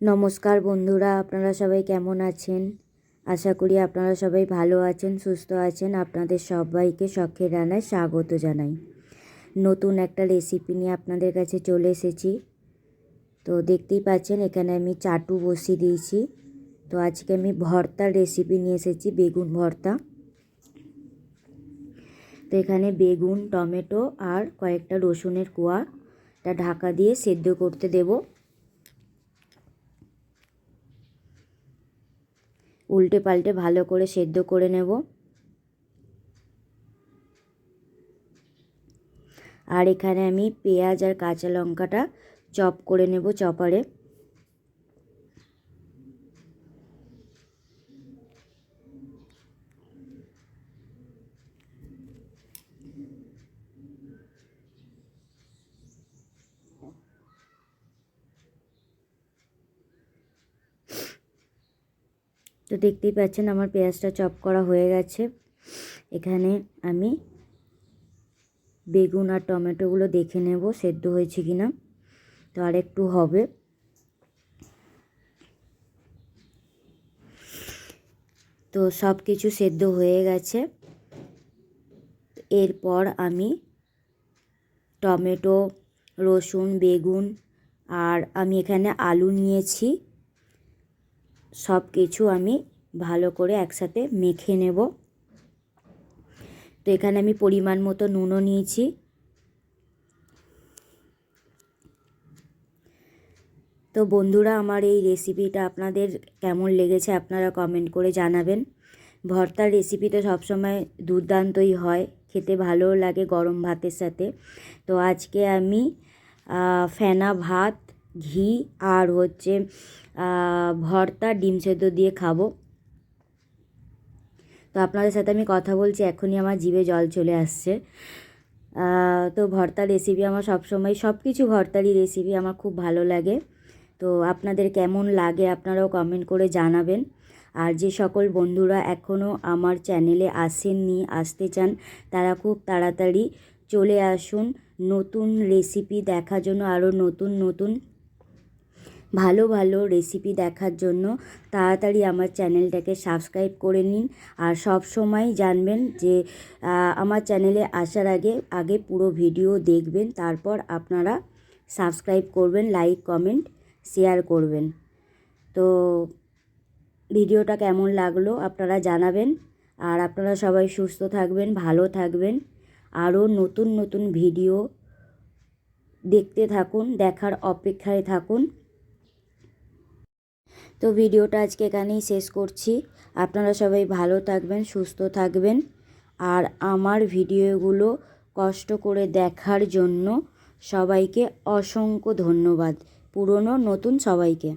নমস্কার বন্ধুরা, আপনারা সবাই কেমন আছেন? আশা করি আপনারা সবাই ভালো আছেন, সুস্থ আছেন। আপনাদের সবাইকে শখের রান্নায় স্বাগত জানাই। নতুন একটা রেসিপি নিয়ে আপনাদের কাছে চলে এসেছি। তো দেখতেই পাচ্ছেন, এখানে আমি চাটু বসিয়ে দিয়েছি। তো আজকে আমি ভর্তার রেসিপি নিয়ে এসেছি, বেগুন ভর্তা। তো এখানে বেগুন, টমেটো আর কয়েকটা রসুনের কোয়াটা ঢাকা দিয়ে সেদ্ধ করতে দেবো। উল্টে পাল্টে ভালো করে সেদ্ধ করে নেব। আর এখানে আমি পেঁয়াজ আর কাঁচা লঙ্কাটা চপ করে নেব চপারে। তো দেখতেই পাচ্ছেন আমার পেঁয়াজটা চপ করা হয়ে গেছে। এখানে আমি বেগুন আর টমেটোগুলো দেখে নেব, সেদ্ধ হয়েছে কি না তো আর একটু হবে। তো সব কিছু সেদ্ধ হয়ে গেছে। এরপর আমি টমেটো, রসুন, বেগুন আর আমি এখানে আলু নিয়েছি। সব কিছু আমি ভালো করে একসাথে মেখে নেব। তো এখানে আমি পরিমাণ মতো নুনও নিয়েছি। তো বন্ধুরা, আমার এই রেসিপিটা আপনাদের কেমন লেগেছে আপনারা কমেন্ট করে জানাবেন। ভর্তার রেসিপি তো সবসময় দুর্দান্তই হয়, খেতে ভালোও লাগে গরম ভাতের সাথে। তো আজকে আমি ফেনা ভাত ঘি আর হচ্ছে ভর্তা, ডিম সেদ্ধ দিয়ে খাব। তো আপনাদের সাথে আমি কথা বলছি, এখনই আমার জিভে জল চলে আসছে। তো ভর্তা রেসিপি আমার সবসময় সব কিছু ভর্তারই রেসিপি আমার খুব ভালো লাগে। তো আপনাদের কেমন লাগে আপনারাও কমেন্ট করে জানাবেন। আর যে সকল বন্ধুরা এখনও আমার চ্যানেলে আসেননি, আসতে চান, তারা খুব তাড়াতাড়ি চলে আসুন। নতুন রেসিপি দেখার জন্য আরও নতুন নতুন ভালো ভালো রেসিপি দেখার জন্য তাড়াতাড়ি আমার চ্যানেলটাকে সাবস্ক্রাইব করে নিন। আর সব সময় জানবেন যে আমার চ্যানেলে আসার আগে আগে পুরো ভিডিও দেখবেন, তারপর আপনারা সাবস্ক্রাইব করবেন লাইক কমেন্ট শেয়ার করবেন। তো ভিডিওটা কেমন লাগল আপনারা জানাবেন। আর আপনারা সবাই সুস্থ থাকবেন, ভালো থাকবেন। আরও নতুন নতুন ভিডিও দেখতে থাকুন, দেখার অপেক্ষায় থাকুন। তো ভিডিওটা আজকে এখানেই শেষ করছি। আপনারা সবাই ভালো থাকবেন, সুস্থ থাকবেন। আর আমার ভিডিওগুলো কষ্ট করে দেখার জন্য সবাইকে অসংখ্য ধন্যবাদ। পুরনো, নতুন সবাইকে।